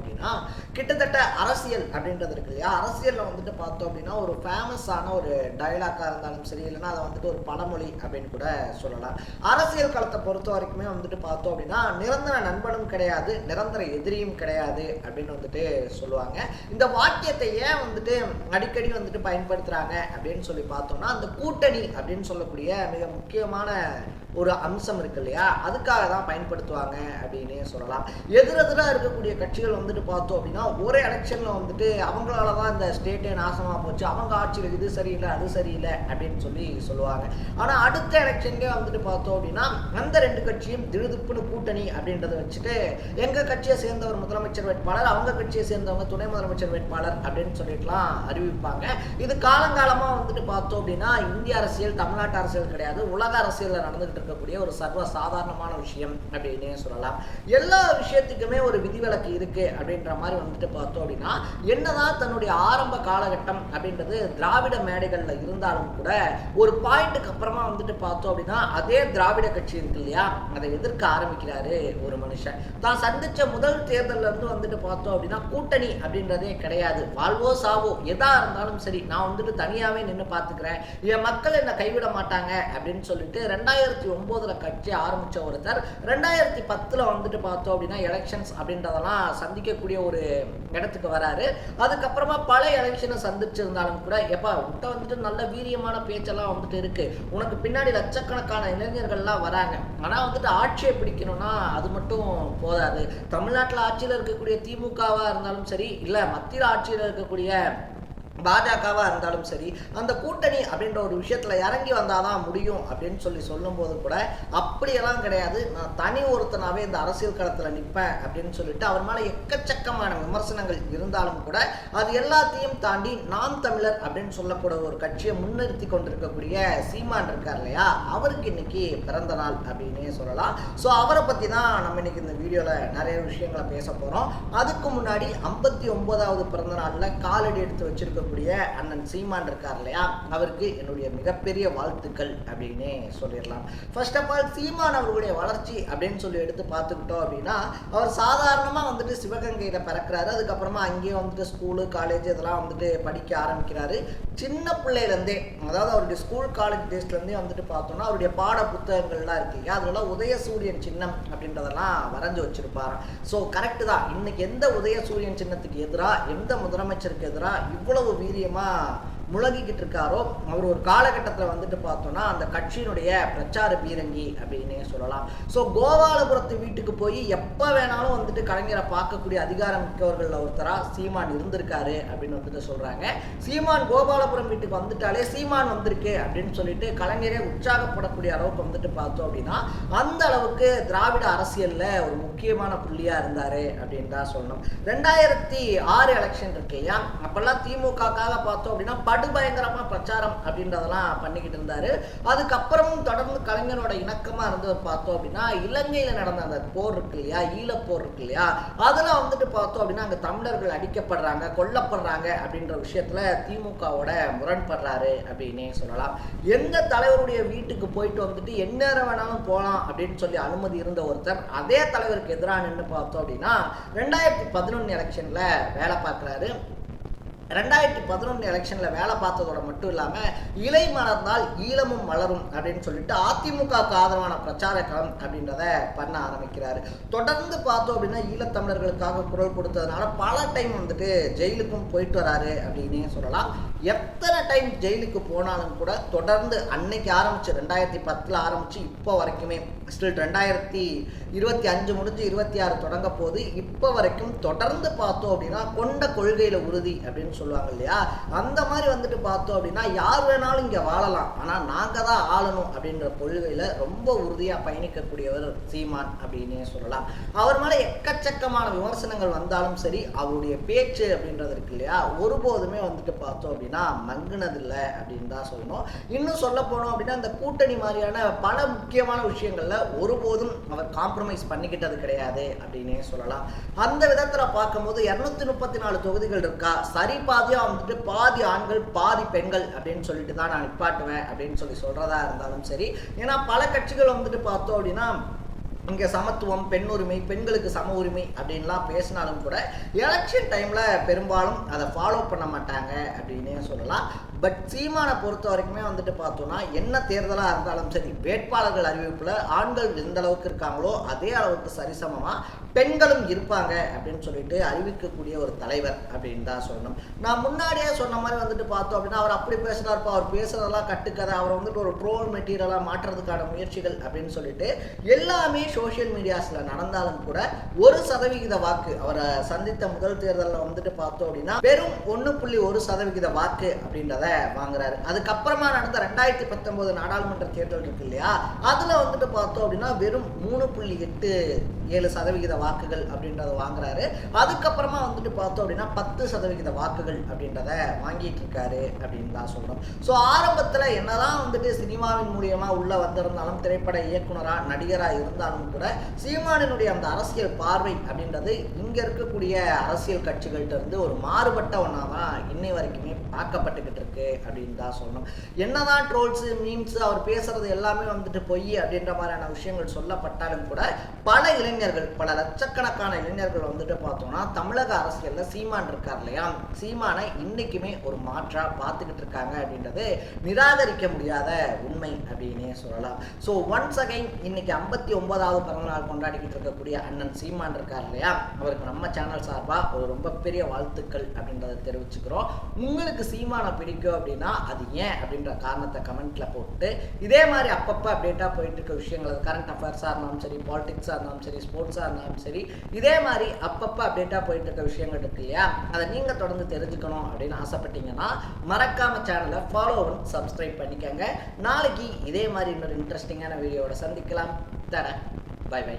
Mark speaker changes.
Speaker 1: அப்படின்னா கிட்டத்தட்ட அரசியல் அப்படின்றது இருக்கு இல்லையா? அரசியலில் வந்துட்டு பார்த்தோம் அப்படின்னா ஒரு ஃபேமஸான ஒரு டைலாக்காக இருந்தாலும் சரி இல்லைன்னா அதை வந்துட்டு ஒரு பழமொழி அப்படின்னு கூட சொல்லலாம். அரசியல் களத்தை பொறுத்த வரைக்குமே வந்துட்டு பார்த்தோம் அப்படின்னா நிரந்தர நண்பனும் கிடையாது நிரந்தர எதிரியும் கிடையாது அப்படின்னு வந்துட்டு சொல்லுவாங்க. இந்த வாக்கியத்தை ஏன் வந்துட்டு அடிக்கடி வந்துட்டு பயன்படுத்துகிறாங்க அப்படின்னு சொல்லி பார்த்தோம்னா அந்த கூட்டணி அப்படின்னு சொல்லக்கூடிய மிக முக்கியமான ஒரு அம்சம் இருக்கு இல்லையா? அதுக்காக தான் பயன்படுத்துவாங்க அப்படின்னு சொல்லலாம். எதிரெதிராக இருக்கக்கூடிய கட்சிகள் வந்துட்டு பார்த்தோம் அப்படின்னா ஒரே எலெக்ஷனில் வந்துட்டு அவங்களால தான் இந்த ஸ்டேட்டே நாசமாக போச்சு. அவங்க ஆட்சியில் இது சரியில்லை அது சரியில்லை அப்படின்னு சொல்லி சொல்லுவாங்க. ஆனால் அடுத்த எலெக்ஷன்லேயே வந்துட்டு பார்த்தோம் அப்படின்னா அந்த ரெண்டு கட்சியும் திடுதுப்புன்னு கூட்டணி அப்படின்றத வச்சுட்டு எங்கள் கட்சியை சேர்ந்தவர் முதலமைச்சர் வேட்பாளர் அவங்க கட்சியை சேர்ந்தவங்க துணை முதலமைச்சர் வேட்பாளர் அப்படின்னு சொல்லிட்டுலாம் அறிவிப்பாங்க. இது காலங்காலமாக வந்துட்டு பார்த்தோம் அப்படின்னா இந்திய அரசியல் தமிழ்நாட்டு அரசியல் கிடையாது. உலக அரசியலில் நடந்துகிட்டு இருக்கக்கூடிய ஒரு சர்வ சாதாரணமான விஷயம் அப்படின்னே சொல்லலாம். எல்லா விஷயத்துக்குமே ஒரு விதிவிலக்கு இருக்கு அப்படின்ற மாதிரி வந்துட்டு பார்த்தோம் அப்படின்னா என்னதான் தன்னுடைய ஆரம்ப காலகட்டம் அப்படின்றது திராவிட மேடைகள்ல இருந்தாலும் கூட ஒரு பாயிண்ட்டுக்கு அப்புறமா வந்துட்டு பார்த்தோம் அப்படின்னா அதே திராவிட கட்சி இருக்கு இல்லையா? அதை எதிர்க்க ஆரம்பிக்கிறாரு ஒரு மனுஷன். தான் சந்திச்ச முதல் தேர்தல்ல இருந்து வந்துட்டு பார்த்தோம் அப்படின்னா கூட்டணி அப்படின்றதே கிடையாது. வாழ்வோ சாவோ எதா இருந்தாலும் சரி நான் வந்துட்டு தனியாவே நின்று பார்த்துக்கிறேன். என் மக்கள் என்னை கைவிட மாட்டாங்க அப்படின்னு சொல்லிட்டு ரெண்டாயிரத்தி ஒன்பதுல கட்சி ஆரம்பிச்ச ஒருத்தர். ரெண்டாயிரத்தி பத்துல வந்துட்டு பார்த்தோம் அப்படின்னா எலெக்ஷன்ஸ் அப்படின்றதெல்லாம் சந்திக்கக்கூடிய ஒரு இடத்துக்கு வராரு. அதுக்கப்புறமா பல எலெக்ஷனை சந்திச்சிருந்தாலும் கூட எப்பா விட்ட வந்துட்டு நல்ல வீரியமான பேச்செல்லாம் வந்துட்டு இருக்கு. உனக்கு பின்னாடி லட்சக்கணக்கான இளைஞர்கள்லாம் வராங்க. ஆனா வந்துட்டு ஆட்சியை பிடிக்கணும்னா அது மட்டும் போதாது. தமிழ்நாட்டில் ஆட்சியில் இருக்கக்கூடிய திமுகவா இருந்தாலும் சரி இல்லை மத்தியில் ஆட்சியில் இருக்கக்கூடிய பாஜகவாக இருந்தாலும் சரி அந்த கூட்டணி அப்படின்ற ஒரு விஷயத்தில் இறங்கி வந்தால் தான் முடியும் அப்படின்னு சொல்லி சொல்லும்போது கூட அப்படியெல்லாம் கிடையாது. நான் தனி ஒருத்தனாவே இந்த அரசியல் களத்தில் நிற்பேன் அப்படின்னு சொல்லிட்டு அவர் மேலே எக்கச்சக்கமான விமர்சனங்கள் இருந்தாலும் கூட அது எல்லாத்தையும் தாண்டி நாம் தமிழர் அப்படின்னு சொல்லக்கூட ஒரு கட்சியை முன்னிறுத்தி கொண்டிருக்கக்கூடிய சீமான் இருக்கார் இல்லையா? அவருக்கு இன்னைக்கு பிறந்த நாள் அப்படின்னே சொல்லலாம். ஸோ அவரை பற்றி தான் நம்ம இன்னைக்கு இந்த வீடியோவில் நிறைய விஷயங்களை பேச போகிறோம் அதுக்கு முன்னாடி ஐம்பத்தி ஒன்பதாவது பிறந்த நாளில் காலடி எடுத்து வச்சிருக்க இருக்கக்கூடிய அண்ணன் சீமான் இருக்கார் இல்லையா? அவருக்கு என்னுடைய மிகப்பெரிய வாழ்த்துக்கள் அப்படின்னு சொல்லிடலாம். ஃபர்ஸ்ட் ஆஃப் ஆல் சீமான் அவர்களுடைய வளர்ச்சி அப்படின்னு சொல்லி எடுத்து பார்த்துக்கிட்டோம் அப்படின்னா அவர் சாதாரணமாக வந்துட்டு சிவகங்கையில் பிறக்கிறாரு. அதுக்கப்புறமா அங்கேயே வந்துட்டு ஸ்கூலு காலேஜ் இதெல்லாம் வந்துட்டு படிக்க ஆரம்பிக்கிறாரு. சின்ன பிள்ளையிலேருந்தே அதாவது அவருடைய ஸ்கூல் காலேஜ் டேஸ்லேருந்தே வந்துட்டு பார்த்தோம்னா அவருடைய பாட புத்தகங்கள்லாம் இருக்கு இல்லையா? அதெல்லாம் உதயசூரியன் சின்னம் அப்படின்றதெல்லாம் வரைஞ்சி வச்சிருப்பாராம் ஸோ கரெக்டு தான். இன்னைக்கு எந்த உதயசூரியன் சின்னத்துக்கு எதிராக எந்த முதலமைச்சருக்கு எதிராக இவ்வளவு வீரியமாக முழங்கிக்கிட்டு இருக்காரோ அவர் ஒரு காலகட்டத்தில் வந்துட்டு பார்த்தோம்னா அந்த கட்சியினுடைய பிரச்சார பீரங்கி அப்படின்னே சொல்லலாம். ஸோ கோபாலபுரத்து வீட்டுக்கு போய் எப்போ வேணாலும் வந்துட்டு கலைஞரை பார்க்கக்கூடிய அதிகாரம் மிக்கவர்களில் ஒருத்தராக சீமான் இருந்திருக்காரு அப்படின்னு வந்துட்டு சொல்கிறாங்க சீமான் கோபாலபுரம் வீட்டுக்கு வந்துட்டாலே சீமான் வந்திருக்கு அப்படின்னு சொல்லிட்டு கலைஞரே உற்சாகப்படக்கூடிய அளவுக்கு வந்துட்டு பார்த்தோம் அப்படின்னா அந்த அளவுக்கு திராவிட அரசியலில் ஒரு முக்கியமான புள்ளியாக இருந்தார் அப்படின்னு தான் சொல்லணும். ரெண்டாயிரத்தி ஆறு எலெக்ஷன் இருக்கு இல்லையா அப்போல்லாம் திமுகக்காக பார்த்தோம் அப்படின்னா படுபயங்கரமா பிரச்சாரம் அப்படின்றதெல்லாம் பண்ணிக்கிட்டு இருந்தாரு. அதுக்கப்புறமும் தொடர்ந்து கலைஞரோட இணக்கமாக இருந்தவர் பார்த்தோம் அப்படின்னா இலங்கையில் நடந்த அந்த போர் இருக்கு இல்லையா ஈழப்போர் இருக்கு இல்லையா அதெல்லாம் வந்துட்டு பார்த்தோம் அப்படின்னா அங்கே தமிழர்கள் அடிக்கப்படுறாங்க கொல்லப்படுறாங்க அப்படின்ற விஷயத்தில் திமுகவோட முரண்படுறாரு அப்படின்னே சொல்லலாம். எந்த தலைவருடைய வீட்டுக்கு போயிட்டு வந்துட்டு எந்நேரம் வேணாலும் போகலாம் அப்படின்னு சொல்லி அனுமதி இருந்த ஒருத்தர் அதே தலைவருக்கு எதிராக நின்று பார்த்தோம் அப்படின்னா ரெண்டாயிரத்தி பதினொன்று எலெக்ஷனில் வேலை பார்க்குறாரு. ரெண்டாயிரத்தி பதினொன்று எலெக்ஷனில் வேலை பார்த்ததோட மட்டும் இல்லாமல் இலை மலர்ந்தால் ஈழமும் மலரும் அப்படின்னு சொல்லிட்டு அதிமுகவுக்கு ஆதரவான பிரச்சார களம் அப்படின்றத பண்ண ஆரம்பிக்கிறார். தொடர்ந்து பார்த்தோம் அப்படின்னா ஈழத்தமிழர்களுக்காக குரல் கொடுத்ததுனால பல டைம் வந்துட்டு ஜெயிலுக்கும் போயிட்டு வராரு அப்படின்னே சொல்லலாம். எத்தனை டைம் ஜெயிலுக்கு போனாலும் கூட தொடர்ந்து அன்னைக்கு ஆரம்பிச்சு ரெண்டாயிரத்தி பத்தில் ஆரம்பிச்சு இப்போ வரைக்குமே ஸ்டில் ரெண்டாயிரத்தி இருபத்தி அஞ்சு முடிஞ்சு இருபத்தி ஆறு தொடங்க போது இப்போ வரைக்கும் தொடர்ந்து பார்த்தோம் அப்படின்னா கொண்ட கொள்கையில் உறுதி அப்படின்னு சொல்லுவாங்க இல்லையா? அந்த மாதிரி வந்துட்டு பார்த்தோம் அப்படின்னா யார் வேணாலும் இங்கே வாழலாம். ஆனால் நாங்கள் தான் ஆளணும் அப்படின்ற கொள்கையில் ரொம்ப உறுதியாக பயணிக்கக்கூடியவர் சீமான் அப்படின்னே சொல்லலாம். அவர் மேலே எக்கச்சக்கமான விமர்சனங்கள் வந்தாலும் சரி அவருடைய பேச்சு அப்படின்றது இருக்கு இல்லையா? ஒருபோதுமே வந்துட்டு பார்த்தோம் அப்படின்னா மங்குனதில்லை அப்படின்னு தான் சொல்லணும். இன்னும் சொல்ல போனோம் அப்படின்னா இந்த கூட்டணி மாதிரியான பல முக்கியமான விஷயங்களில் ஒருபோதும் அவர் காம்ப்ரமைஸ் பண்ணிக்கிட்டது கிடையாது அப்படின்னே சொல்லலாம். அந்த விதத்தில் பார்க்கும்போது இரநூத்தி முப்பத்தி நாலு தொகுதிகள் இருக்கா? சரி பாதியாக வந்துட்டு பாதி ஆண்கள் பாதி பெண்கள் அப்படின்னு சொல்லிட்டு தான் நான் நிப்பாட்டுவேன் அப்படின்னு சொல்லி சொல்கிறதா இருந்தாலும் சரி. ஏன்னா பல கட்சிகள் வந்துட்டு பார்த்தோம் அப்படின்னா இங்கே சமத்துவம் பெண் உரிமை பெண்களுக்கு சம உரிமை அப்படின்லாம் பேசினாலும் கூட எலெக்ஷன் டைமில் பெரும்பாலும் அதை ஃபாலோ பண்ண மாட்டாங்க அப்படின்னே சொல்லலாம். பட் சீமானை பொறுத்த வரைக்குமே வந்துட்டு பார்த்தோன்னா என்ன தேர்தலாக இருந்தாலும் சரி வேட்பாளர்கள் அறிவிப்பில் ஆண்கள் எந்த அளவுக்கு இருக்காங்களோ அதே அளவுக்கு சரிசமமாக பெண்களும் இருப்பாங்க அப்படின்னு சொல்லிட்டு அறிவிக்கக்கூடிய ஒரு தலைவர் அப்படின்னு தான் சொல்லணும். நான் முன்னாடியே சொன்ன மாதிரி வந்துட்டு பார்த்தோம் அப்படின்னா அவர் அப்படி பேசுகிறாருப்பா அவர் பேசுறதெல்லாம் கட்டுக்கதை அவரை வந்துட்டு ஒரு ட்ரோல் மெட்டீரியலாக மாற்றுறதுக்கான முயற்சிகள் அப்படின்னு சொல்லிட்டு எல்லாமே சோஷியல் மீடியாஸில் நடந்தாலும் கூட ஒரு சதவிகித வாக்கு அவரை சந்தித்த முதல் தேர்தலில் வந்துட்டு பார்த்தோம் அப்படின்னா வெறும் ஒன்று புள்ளி ஒரு சதவிகித வாக்கு அப்படின்றத வாங்குறாரு. அதுக்கப்புறமா நடந்த ரெண்டாயிரத்தி பத்தொன்பது நாடாளுமன்ற தேர்தல் இருக்கு இல்லையா? அதில் வந்துட்டு பார்த்தோம் அப்படின்னா வெறும் மூணு புள்ளி எட்டு ஏழு சதவிகித வாக்குகள் அப்படின்றத வாங்குறாரு. அதுக்கப்புறமா வந்துட்டு பார்த்தோம் அப்படின்னா பத்து சதவிகித வாக்குகள் அப்படின்றத வாங்கிட்டு இருக்காரு அப்படின்னு தான் சொல்றோம். ஸோ ஆரம்பத்தில் என்னதான் வந்துட்டு சினிமாவின் மூலியமா உள்ள வந்திருந்தாலும் திரைப்பட இயக்குனராக நடிகராக இருந்தாலும் கூட சீமானினுடைய அந்த அரசியல் பார்வை அப்படின்றது இங்க இருக்கக்கூடிய அரசியல் கட்சிகள்கிட்ட இருந்து ஒரு மாறுபட்ட ஒன்றா தான் இன்னை வரைக்குமே பார்க்கப்பட்டுக்கிட்டு இருக்கு. அப்படின்னு தான் சொல்லணும். என்னதான் ட்ரோல்ஸு மீம்ஸு அவர் பேசுறது எல்லாமே வந்துட்டு பொய் அப்படின்ற மாதிரியான விஷயங்கள் சொல்லப்பட்டாலும் கூட பல இளைஞர்கள் பல லட்சக்கணக்கான இளைஞர்கள் வந்துட்டு பார்த்தோம்னா தமிழக அரசியல்ல சீமான் இருக்கார் இல்லையா? சீமானை இன்னைக்குமே ஒரு மாற்றா பார்த்துக்கிட்டு இருக்காங்க அப்படின்றது நிராகரிக்க முடியாத உண்மை அப்படின்னே சொல்லலாம். ஸோ ஒன்ஸ் அகைன் இன்னைக்கு ஐம்பத்தி ஒன்பதாவது பிறந்தநாள் கொண்டாடிக்கிட்டு இருக்கக்கூடிய அண்ணன் சீமான் இருக்கார் இல்லையா? அவருக்கு நம்ம சேனல் சார்பாக ஒரு ரொம்ப பெரிய வாழ்த்துக்கள் அப்படின்றத தெரிவிச்சுக்கிறோம். உங்களுக்கு சீமானை பிடிக்கும் அப்படின்னா அது ஏன் அப்படின்ற காரணத்தை கமெண்ட்ல போட்டு இதே மாதிரி அப்பப்போ அப்டேட்டாக போயிட்டு இருக்க விஷயங்கள் கரண்ட் அஃபேர்ஸாக இருந்தாலும் சரி பாலிடிக்ஸாக இருந்தாலும் சரி ஸ்போர்ட்ஸாக இருந்தாலும் சரி இதே மாதிரி அப்பப்போ அப்டேட்டாக போயிட்டு இருக்க விஷயங்கள் இருக்கு இல்லையா? அதை நீங்கள் தொடர்ந்து தெரிஞ்சுக்கணும் அப்படின்னு ஆசைப்பட்டீங்கன்னா மறக்காம சேனலை ஃபாலோ பண்ணி சப்ஸ்கிரைப் பண்ணிக்கோங்க. நாளைக்கு இதே மாதிரி இன்னொரு இன்ட்ரெஸ்டிங்கான வீடியோவோட சந்திக்கலாம். தரேன் பை பை